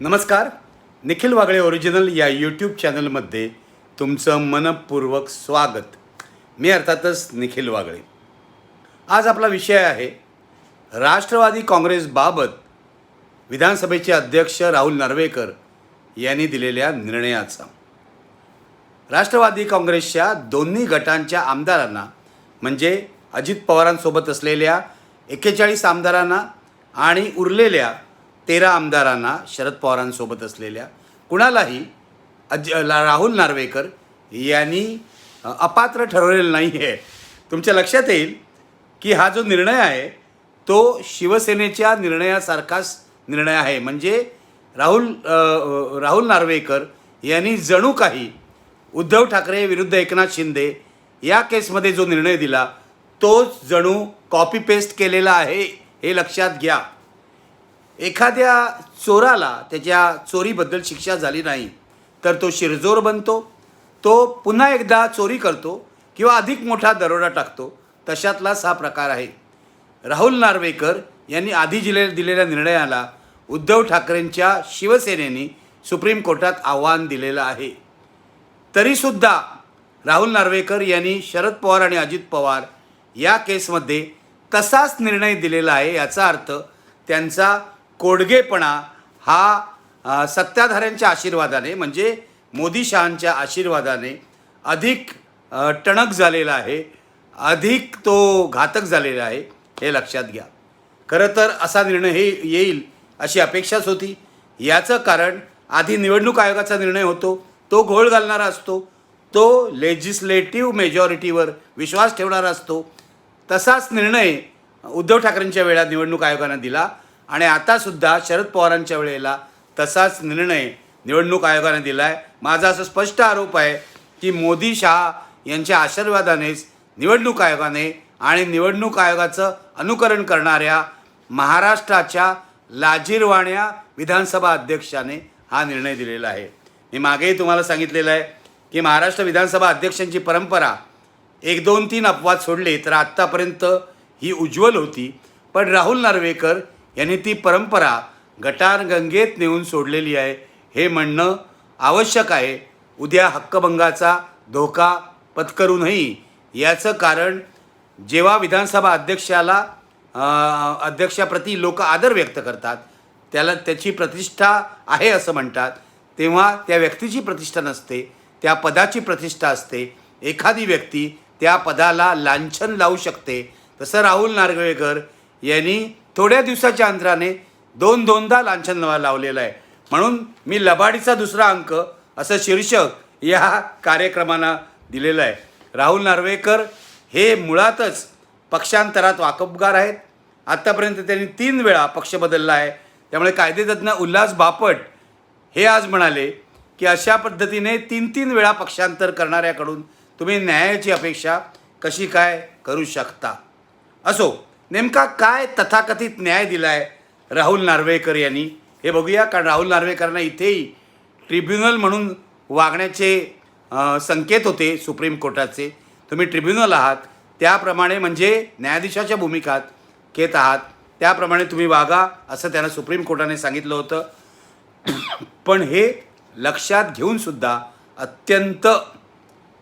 नमस्कार. निखिल वागळे ओरिजिनल या यूट्यूब चॅनलमध्ये तुमचं मनपूर्वक स्वागत. मी अर्थातच निखिल वागळे. आज आपला विषय आहे राष्ट्रवादी काँग्रेसबाबत विधानसभेचे अध्यक्ष राहुल नार्वेकर यांनी दिलेल्या निर्णयाचा. राष्ट्रवादी काँग्रेसच्या दोन्ही गटांच्या आमदारांना म्हणजे अजित पवारांसोबत असलेल्या एक्केचाळीस आमदारांना आणि उरलेल्या तेरा आमदारांना शरद पवारांसोबत असलेल्या कुणालाही अज ला- राहुल नार्वेकर यांनी अपात्र ठरवलेलं नाही आहे तुमच्या लक्षात येईल की हा जो निर्णय आहे तो शिवसेनेच्या निर्णयासारखाच निर्णय आहे. म्हणजे राहुल राहुल नार्वेकर यांनी जणू काही उद्धव ठाकरे विरुद्ध एकनाथ शिंदे या केसमध्ये जो निर्णय दिला तोच जणू कॉपी पेस्ट केलेला आहे हे लक्षात घ्या. एखाद्या चोराला त्याच्या चोरीबद्दल शिक्षा झाली नाही तर तो शिरजोर बनतो तो पुन्हा एकदा चोरी करतो किंवा अधिक मोठा दरोडा टाकतो तशातलाच हा प्रकार आहे. राहुल नार्वेकर यांनी आधी दिले दिलेल्या निर्णयाला उद्धव ठाकरेंच्या शिवसेनेने सुप्रीम कोर्टात आव्हान दिलेलं आहे. तरीसुद्धा राहुल नार्वेकर यांनी शरद पवार आणि अजित पवार या केसमध्ये तसाच निर्णय दिलेला आहे याचा अर्थ त्यांचा कोडगेपणा हा सत्ताधाऱ्यांच्या आशीर्वादाने म्हणजे मोदी शहांच्या आशीर्वादाने अधिक टणक झालेला आहे अधिक तो घातक झालेला आहे हे लक्षात घ्या. खरं तर असा निर्णय हे येईल अशी अपेक्षाच होती. याचं कारण आधी निवडणूक आयोगाचा निर्णय होतो तो घोळ घालणारा असतो तो लेजिस्लेटिव्ह मेजॉरिटीवर विश्वास ठेवणारा असतो तसाच निर्णय उद्धव ठाकरेंच्या वेळा निवडणूक आयोगानं दिला आणि आतासुद्धा शरद पवारांच्या वेळेला तसाच निर्णय निवडणूक आयोगाने दिला आहे माझा असं स्पष्ट आरोप आहे की मोदी शहा यांच्या आशीर्वादानेच निवडणूक आयोगाने आणि निवडणूक आयोगाचं अनुकरण करणाऱ्या महाराष्ट्राच्या लाजीरवाण्या विधानसभा अध्यक्षाने हा निर्णय दिलेला आहे. मी मागेही तुम्हाला सांगितलेलं आहे की महाराष्ट्र विधानसभा अध्यक्षांची परंपरा एक दोन तीन अपवाद सोडले तर आत्तापर्यंत ही उज्ज्वल होती. पण राहुल नार्वेकर यांनी ती परंपरा गटार गंगेत नेऊन सोडलेली आहे. हे म्हणणं आवश्यक आहे. उद्या हक्कभंगाचा धोका पत्करूनही याचं कारण जेव्हा विधानसभा अध्यक्षाला अध्यक्षाप्रती लोक आदर व्यक्त करतात त्याला त्याची प्रतिष्ठा आहे असं म्हणतात. तेव्हा त्या व्यक्तीची प्रतिष्ठा नसते. त्या पदाची प्रतिष्ठा असते. एखादी व्यक्ती त्या पदाला लांछन लावू शकते. तसं राहुल नार्वेकर यांनी थोड्या दिवसाच्या अंतराने दोन दोनदा लांछन लावा- लावलेलं आहे. म्हणून मी लबाडीचा दुसरा अंक असं शीर्षक या कार्यक्रमाला दिलेलं आहे. राहुल नार्वेकर हे मुळातच पक्षांतरात वाकबगार आहेत. आत्तापर्यंत त्यांनी तीन वेळा पक्ष बदलला आहे. त्यामुळे कायदेतज्ञ उल्हास बापट हे आज म्हणाले की अशा पद्धतीने तीन तीन वेळा पक्षांतर करणाऱ्याकडून तुम्ही न्यायाची अपेक्षा कशी काय करू शकता? असो नेमका काय तथाकथित न्याय दिला आहे राहुल नार्वेकर यांनी? हे बघूया कारण राहुल नार्वेकरांना इथेही ट्रिब्युनल म्हणून वागण्याचे संकेत होते सुप्रीम कोर्टाचे. तुम्ही ट्रिब्युनल आहात त्याप्रमाणे म्हणजे न्यायाधीशाच्या भूमिकात घेत आहात त्याप्रमाणे तुम्ही वागा असं त्यांना सुप्रीम कोर्टाने सांगितलं होतं. पण हे लक्षात घेऊनसुद्धा अत्यंत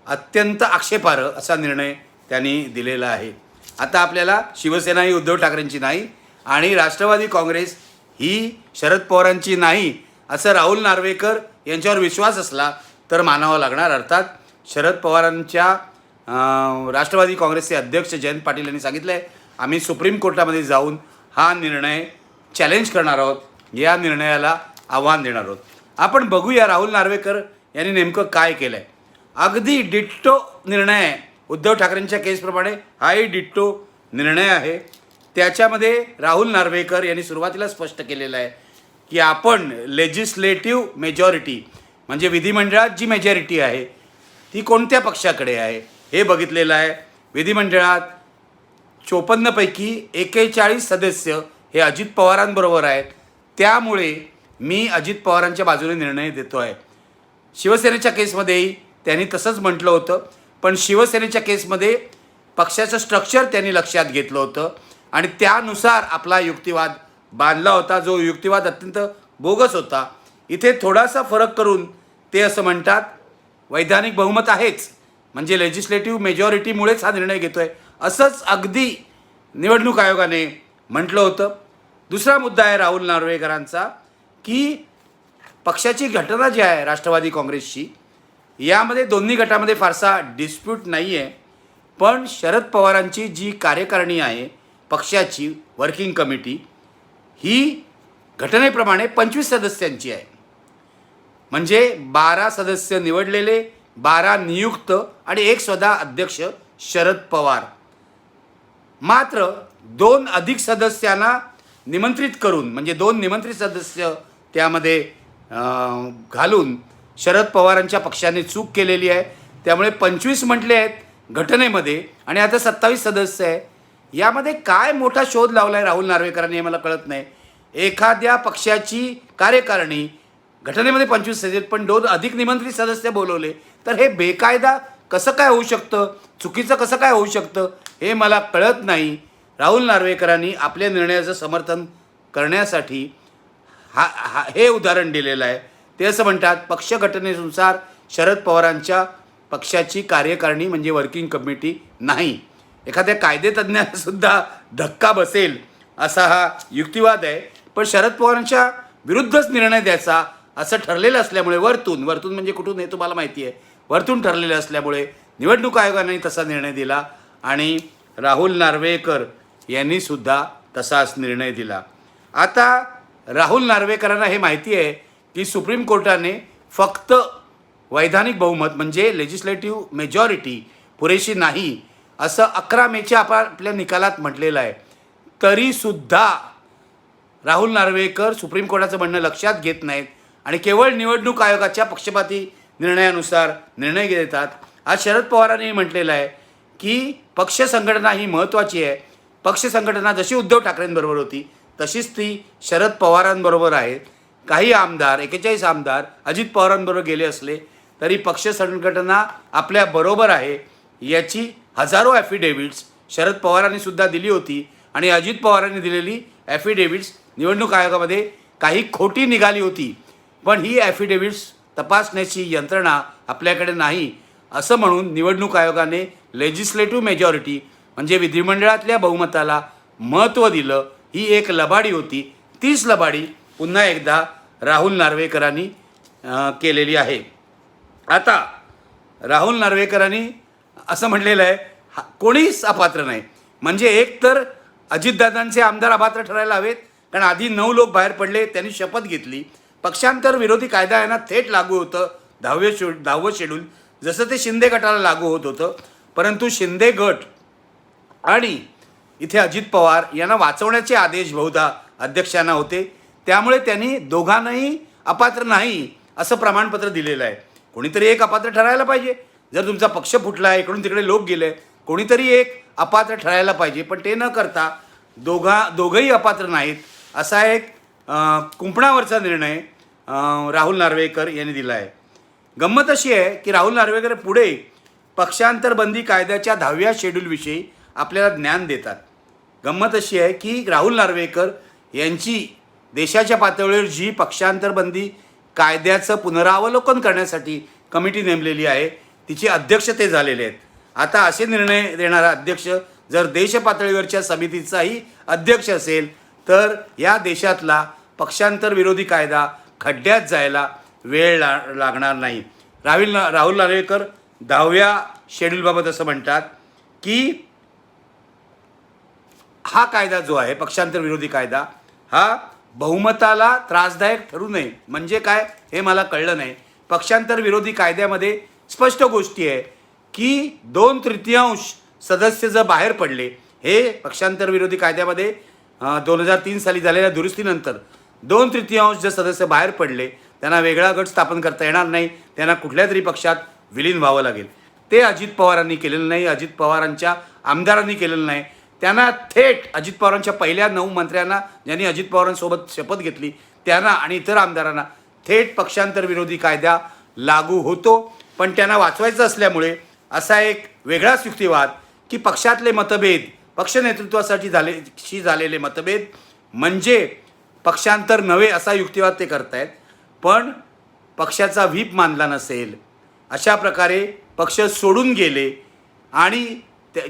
अत्यंत आक्षेपार्ह असा निर्णय त्यांनी दिलेला आहे. आता आपल्याला शिवसेना ही उद्धव ठाकरेंची नाही आणि राष्ट्रवादी काँग्रेस ही शरद पवारांची नाही असं राहुल नार्वेकर यांच्यावर विश्वास असला तर मानावा लागणार. अर्थात शरद पवारांच्या राष्ट्रवादी काँग्रेसचे अध्यक्ष जयंत पाटील यांनी सांगितलं आहे आम्ही सुप्रीम कोर्टामध्ये जाऊन हा निर्णय चॅलेंज करणार आहोत. या निर्णयाला आव्हान देणार आहोत. आपण बघूया राहुल नार्वेकर यांनी नेमकं काय केलं आहे अगदी डिट्टो निर्णय आहे उद्धव ठाकरेंच्या केसप्रमाणे हाही डिट्टो निर्णय आहे. त्याच्यामध्ये राहुल नार्वेकर यांनी सुरुवातीला स्पष्ट केलेलं आहे की आपण लेजिस्लेटिव्ह मेजॉरिटी म्हणजे विधिमंडळात जी मेजॉरिटी आहे ती कोणत्या पक्षाकडे आहे हे बघितलेलं आहे. विधिमंडळात चोपन्नपैकी एकेचाळीस सदस्य हे अजित पवारांबरोबर आहेत. त्यामुळे मी अजित पवारांच्या बाजूने निर्णय देतो आहे शिवसेनेच्या केसमध्येही त्यांनी तसंच म्हटलं होतं. पण शिवसेनेच्या केसमध्ये पक्षाचं स्ट्रक्चर त्यांनी लक्षात घेतलं होतं. आणि त्यानुसार आपला युक्तिवाद बांधला होता. जो युक्तिवाद अत्यंत बोगस होता. इथे थोडासा फरक करून ते असं म्हणतात वैधानिक बहुमत आहेच. म्हणजे लेजिस्लेटिव्ह मेजॉरिटीमुळेच हा निर्णय घेतो आहे असंच अगदी निवडणूक आयोगाने म्हटलं होतं. दुसरा मुद्दा आहे राहुल नार्वेकरांचा की पक्षाची घटना जी आहे राष्ट्रवादी काँग्रेसची यामध्ये दोन्ही गटामध्ये फारसा डिस्प्यूट नाही आहे पण शरद पवारांची जी कार्यकारिणी आहे पक्षाची वर्किंग कमिटी ही घटनेप्रमाणे पंचवीस सदस्यांची आहे. म्हणजे बारा सदस्य निवडलेले बारा नियुक्त आणि एक स्वतः अध्यक्ष शरद पवार. मात्र दोन अधिक सदस्यांना निमंत्रित करून म्हणजे दोन निमंत्रित सदस्य त्यामध्ये घालून शरद पवारांच्या पक्षाने चूक केलेली आहे. त्यामुळे पंचवीस म्हटले आहेत घटनेमध्ये आणि आता सत्तावीस सदस्य आहे. यामध्ये काय मोठा शोध लावला आहे राहुल नार्वेकरांनी हे मला कळत नाही. एखाद्या पक्षाची कार्यकारिणी घटनेमध्ये पंचवीस सदस्य आहेत, पण दोन अधिक निमंत्रित सदस्य बोलवले तर हे बेकायदा कसं काय होऊ शकतं? चुकीचं कसं काय होऊ शकतं? हे मला कळत नाही. राहुल नार्वेकरांनी आपल्या निर्णयाचं समर्थन करण्यासाठी हा हा हे उदाहरण दिलेलं आहे. ते असं म्हणतात पक्ष घटनेनुसार शरद पवारांच्या पक्षाची कार्यकारिणी म्हणजे वर्किंग कमिटी नाही. एखाद्या कायदेतज्ज्ञालासुद्धा धक्का बसेल असा हा युक्तिवाद आहे. पण शरद पवारांच्या विरुद्धच निर्णय द्यायचा असं ठरलेलं असल्यामुळे वरतून वरतून म्हणजे कुठून हे तुम्हाला माहिती आहे. वरतून ठरलेलं असल्यामुळे निवडणूक आयोगाने तसा निर्णय दिला आणि राहुल नार्वेकर यांनीसुद्धा तसाच निर्णय दिला. आता राहुल नार्वेकरांना हे माहिती आहे की सुप्रीम कोर्टाने फक्त वैधानिक बहुमत म्हणजे लेजिस्लेटिव्ह मेजॉरिटी पुरेशी नाही असं अकरा मेच्या आपा आपल्या निकालात म्हटलेलं आहे. तरीसुद्धा राहुल नार्वेकर सुप्रीम कोर्टाचं म्हणणं लक्षात घेत नाहीत आणि केवळ निवडणूक आयोगाच्या पक्षपाती निर्णयानुसार निर्णय घेतात. आज शरद पवारांनी म्हटलेलं आहे की पक्ष संघटना ही महत्त्वाची आहे. पक्ष संघटना जशी उद्धव ठाकरेंबरोबर होती तशीच ती शरद पवारांबरोबर आहे. काही आमदार एकेचाळीस आमदार अजित पवारांबरोबर गेले असले तरी पक्ष संघटना आपल्या बरोबर आहे याची हजारो ॲफिडेव्हिट्स शरद पवारांनी सुद्धा दिली होती आणि अजित पवारांनी दिलेली ॲफिडेव्हिट्स निवडणूक आयोगामध्ये काही खोटी निघाली होती. पण ही ॲफिडेव्हिट्स तपासण्याची यंत्रणा आपल्याकडे नाही असं म्हणून निवडणूक आयोगाने लेजिस्लेटिव्ह मेजॉरिटी म्हणजे विधिमंडळातल्या बहुमताला महत्त्व दिलं. ही एक लबाडी होती. तीच लबाडी पुन्हा एकदा राहुल नार्वेकरांनी केलेली आहे. आता राहुल नार्वेकरांनी असं म्हटलेलं आहे हा कोणीच अपात्र नाही. म्हणजे एक तर अजितदादांचे आमदार अपात्र ठरायला हवेत कारण आधी नऊ लोक बाहेर पडले त्यांनी शपथ घेतली. पक्षांतर विरोधी कायदा यांना थेट लागू होतं दहावे शे दहावं शेड्यूल जसं ते शिंदे गटाला लागू होत होतं. परंतु शिंदे गट आणि इथे अजित पवार यांना वाचवण्याचे आदेश बहुधा अध्यक्षांना होते. त्यामुळे त्यांनी दोघांनाही अपात्र नाही असं प्रमाणपत्र दिलेलं आहे. कोणीतरी एक अपात्र ठरायला पाहिजे. जर तुमचा पक्ष फुटला आहे इकडून तिकडे लोक गेले कोणीतरी एक अपात्र ठरायला पाहिजे. पण ते न करता दोघा दोघंही अपात्र नाहीत असा एक कुंपणावरचा निर्णय राहुल नार्वेकर यांनी दिला आहे. गंमत अशी आहे की राहुल नार्वेकर पुढे पक्षांतरबंदी कायद्याच्या दहाव्या शेड्यूलविषयी आपल्याला ज्ञान देतात. गंमत अशी आहे की राहुल नार्वेकर यांची देशाच्या पातळीवर जी पक्षांतरबंदी कायद्याचं पुनरावलोकन करण्यासाठी कमिटी नेमलेली आहे तिचे अध्यक्ष ते झालेले आहेत. आता असे निर्णय देणारा अध्यक्ष जर देश पातळीवरच्या समितीचाही अध्यक्ष असेल तर या देशातला पक्षांतर विरोधी कायदा खड्ड्यात जायला वेळ ला लागणार नाही. राहुल राहुल नार्वेकर दहाव्या शेड्यूलबाबत असं म्हणतात की हा कायदा जो आहे पक्षांतर विरोधी कायदा हा बहुमताला त्रासदायक ठरू नये. म्हणजे काय? हे मला कळलं नाही. पक्षांतर विरोधी कायद्यामध्ये स्पष्ट गोष्टी आहे की दोन तृतीयांश सदस्य जर बाहेर पडले हे पक्षांतर विरोधी कायद्यामध्ये दोन हजार तीन साली झालेल्या दुरुस्तीनंतर दोन तृतीयांश जर सदस्य बाहेर पडले त्यांना वेगळा गट स्थापन करता येणार नाही. त्यांना कुठल्या तरी पक्षात विलीन व्हावं लागेल. ते अजित पवारांनी केलेलं नाही. अजित पवारांच्या आमदारांनी केलेलं नाही. त्यांना थेट अजित पवारांच्या पहिल्या नऊ मंत्र्यांना ज्यांनी अजित पवारांसोबत शपथ घेतली त्यांना आणि इतर आमदारांना थेट पक्षांतर विरोधी कायदा लागू होतो. पण त्यांना वाचवायचं असल्यामुळे असा एक वेगळाच युक्तिवाद की पक्षातले मतभेद पक्ष नेतृत्वासाठी झाले शी झालेले मतभेद म्हणजे पक्षांतर नव्हे असा युक्तिवाद ते करतायत. पण पक्षाचा व्हीप मानला नसेल. अशा प्रकारे पक्ष सोडून गेले आणि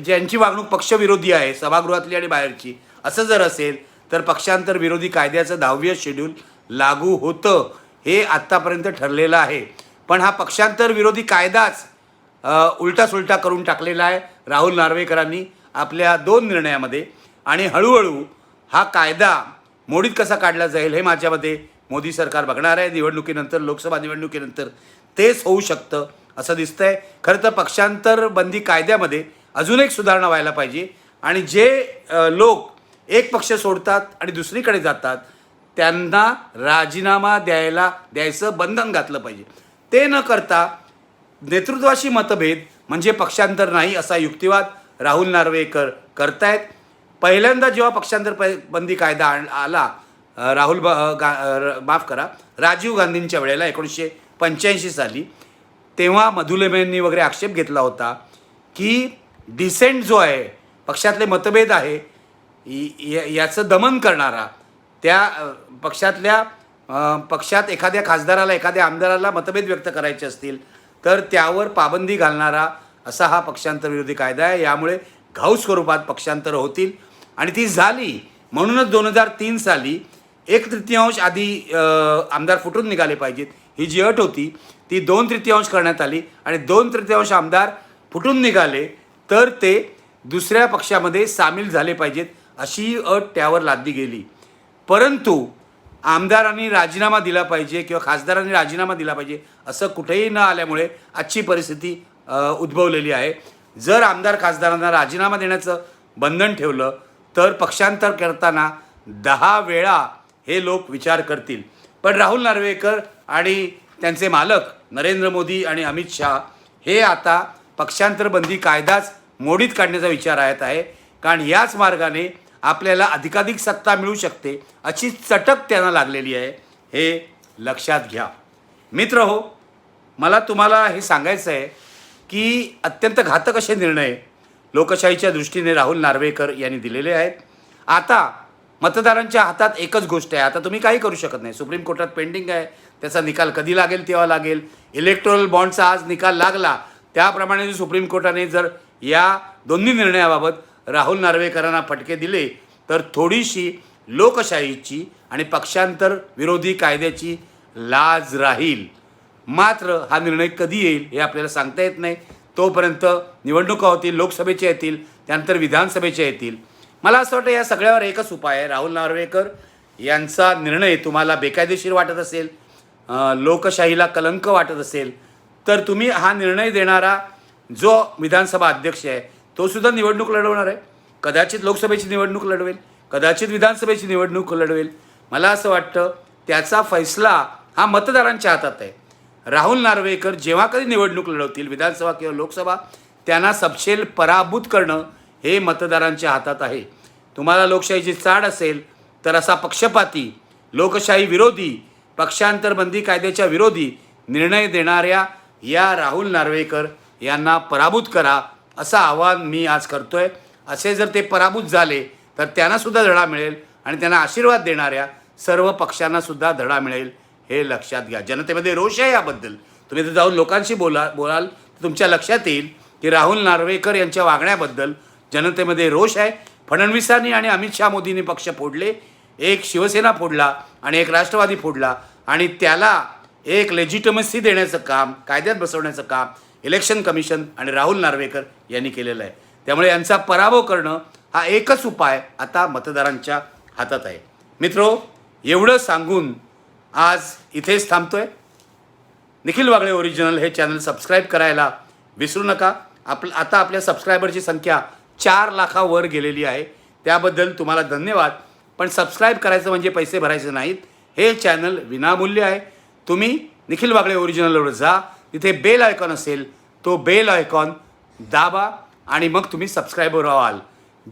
ज्यांची वागणूक पक्षविरोधी आहे सभागृहातली आणि बाहेरची असं जर असेल तर पक्षांतर विरोधी कायद्याचं दहाव्य शेड्यूल लागू होतं हे आत्तापर्यंत ठरलेलं आहे. पण हा पक्षांतर विरोधी कायदाच उलटासुलटा उलटा सुलटा करून टाकलेला आहे राहुल नार्वेकरांनी आपल्या दोन निर्णयामध्ये. आणि हळूहळू हा कायदा मोडीत कसा काढला जाईल हे माझ्यामध्ये मोदी सरकार बघणार आहे. निवडणुकीनंतर लोकसभा निवडणुकीनंतर तेच होऊ शकतं असं दिसतंय. खरं तर पक्षांतर बंदी कायद्यामध्ये अजून एक सुधारणा व्हायला पाहिजे. आणि जे लोक एक पक्ष सोडतात आणि दुसरीकडे जातात त्यांना राजीनामा द्यायला द्यायचं बंधन घातलं पाहिजे. ते न करता नेतृत्वाशी मतभेद म्हणजे पक्षांतर नाही असा युक्तिवाद राहुल नार्वेकर करतायत. पहिल्यांदा जेव्हा पक्षांतर प- बंदी कायदा आण- आला राहुल ब- गा माफ करा राजीव गांधींच्या वेळेला एकोणीसशे पंच्याऐंशी साली तेव्हा मधुलेमेंनी वगैरे आक्षेप घेतला होता की डिसेंट जो आहे पक्षातले मतभेद आहे या- याचं दमन करणारा त्या पक्षातल्या पक्षात एखाद्या खासदाराला एखाद्या आमदाराला मतभेद व्यक्त करायचे असतील तर त्यावर पाबंदी घालणारा असा हा पक्षांतर विरोधी कायदा आहे. यामुळे घाऊ स्वरूपात पक्षांतर होतील. आणि ती झाली म्हणूनच दोन हजार तीन साली एक तृतीयांश आधी आमदार फुटून निघाले पाहिजेत. ही जी अट होती ती दोन तृतीयांश करण्यात आली आणि दोन तृतीयांश आमदार फुटून निघाले. तर ते दुसऱ्या पक्षामध्ये सामील झाले पाहिजेत अशी अट त्यावर लादली गेली. परंतु आमदारांनी राजीनामा दिला पाहिजे किंवा खासदारांनी राजीनामा दिला पाहिजे असं कुठेही न आल्यामुळे आजची परिस्थिती उद्भवलेली आहे. जर आमदार खासदारांना राजीनामा देण्याचं बंधन ठेवलं तर पक्षांतर करताना दहा वेळा हे लोक विचार करतील. पण राहुल नार्वेकर आणि त्यांचे मालक नरेंद्र मोदी आणि अमित शहा हे आता पक्षांतर बंदी कायदाच मोडीत काढण्याचा विचार आहेत आहे. कारण याच मार्गाने आपल्याला अधिकाधिक सत्ता मिळू शकते अशी चटक त्यांना लागलेली आहे. हे लक्षात घ्या. मित्र हो मला तुम्हाला हे सांगायचं आहे की अत्यंत घातक असे निर्णय लोकशाहीच्या दृष्टीने राहुल नार्वेकर यांनी दिलेले आहेत. आता मतदारांच्या हातात एकच गोष्ट आहे. आता तुम्ही काही करू शकत नाही. सुप्रीम कोर्टात पेंडिंग आहे. त्याचा निकाल कधी लागेल तेव्हा लागेल. इलेक्ट्रॉल बॉन्डचा आज निकाल लागला. त्याप्रमाणे सुप्रीम कोर्टाने जर या दोन्ही निर्णयाबाबत राहुल नार्वेकरांना फटके दिले तर थोडीशी लोकशाहीची आणि पक्षांतर विरोधी कायद्याची लाज राहील. मात्र हा निर्णय कधी येईल हे आपल्याला सांगता येत नाही. तोपर्यंत निवडणुका होतील लोकसभेच्या येतील त्यानंतर विधानसभेच्या येतील. मला असं वाटतं या सगळ्यावर एकच उपाय आहे. राहुल नार्वेकर यांचा निर्णय तुम्हाला बेकायदेशीर वाटत असेल लोकशाहीला कलंक वाटत असेल तर तुम्ही हा निर्णय देणारा जो विधानसभा अध्यक्ष आहे तो सुद्धा निवडणूक लढवणार आहे. कदाचित लोकसभेची निवडणूक लढवेल कदाचित विधानसभेची निवडणूक लढवेल. मला असं वाटतं त्याचा फैसला हा मतदारांच्या हातात आहे. राहुल नार्वेकर जेव्हा कधी निवडणूक लढवतील विधानसभा किंवा लोकसभा त्यांना सपशेल पराभूत करणं हे मतदारांच्या हातात आहे. तुम्हाला लोकशाहीची चाड असेल तर असा पक्षपाती लोकशाही विरोधी पक्षांतरबंदी कायद्याच्या विरोधी निर्णय देणाऱ्या या राहुल नार्वेकर यांना पराभूत करा असं आवाहन मी आज करतो आहे असे जर ते पराभूत झाले तर त्यांनासुद्धा धडा मिळेल आणि त्यांना आशीर्वाद देणाऱ्या सर्व पक्षांनासुद्धा धडा मिळेल हे लक्षात घ्या. जनतेमध्ये रोष आहे याबद्दल. तुम्ही जर जाऊन लोकांशी बोला बोलाल तर तुमच्या लक्षात येईल की राहुल नार्वेकर यांच्या वागण्याबद्दल जनतेमध्ये रोष आहे. फडणवीसांनी आणि अमित शहा मोदींनी पक्ष फोडले एक शिवसेना फोडला आणि एक राष्ट्रवादी फोडला आणि त्याला एक लेजिटमसी देण्याचं काम कायद्यात बसवण्याचं काम इलेक्शन कमिशन आणि राहुल नार्वेकर यांनी केलेलं आहे. त्यामुळे यांचा पराभव करणं हा एकच उपाय आता मतदारांच्या हातात आहे. मित्रो एवढं सांगून आज इथेच थांबतोय. निखिल वागळे ओरिजिनल हे चॅनल सबस्क्राईब करायला विसरू नका. आप आता आपल्या सबस्क्रायबरची संख्या चार लाखावर गेलेली आहे. त्याबद्दल तुम्हाला धन्यवाद. पण सबस्क्राईब करायचं म्हणजे पैसे भरायचे नाहीत. हे चॅनल विनामूल्य आहे. तुम्ही निखिल वागळे ओरिजिनलवर जा. तिथे बेल आयकॉन असेल तो बेल आयकॉन दाबा आणि मग तुम्ही सबस्क्रायबर व्हाल.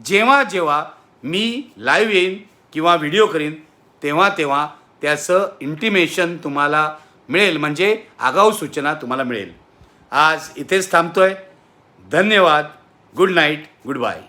जेव्हा जेव्हा मी लाईव्ह येईन किंवा व्हिडिओ करीन तेव्हा तेव्हा त्याचं इंटिमेशन तुम्हाला मिळेल. म्हणजे आगाऊ सूचना तुम्हाला मिळेल. आज इथेच थांबतो आहे धन्यवाद. Good night good bye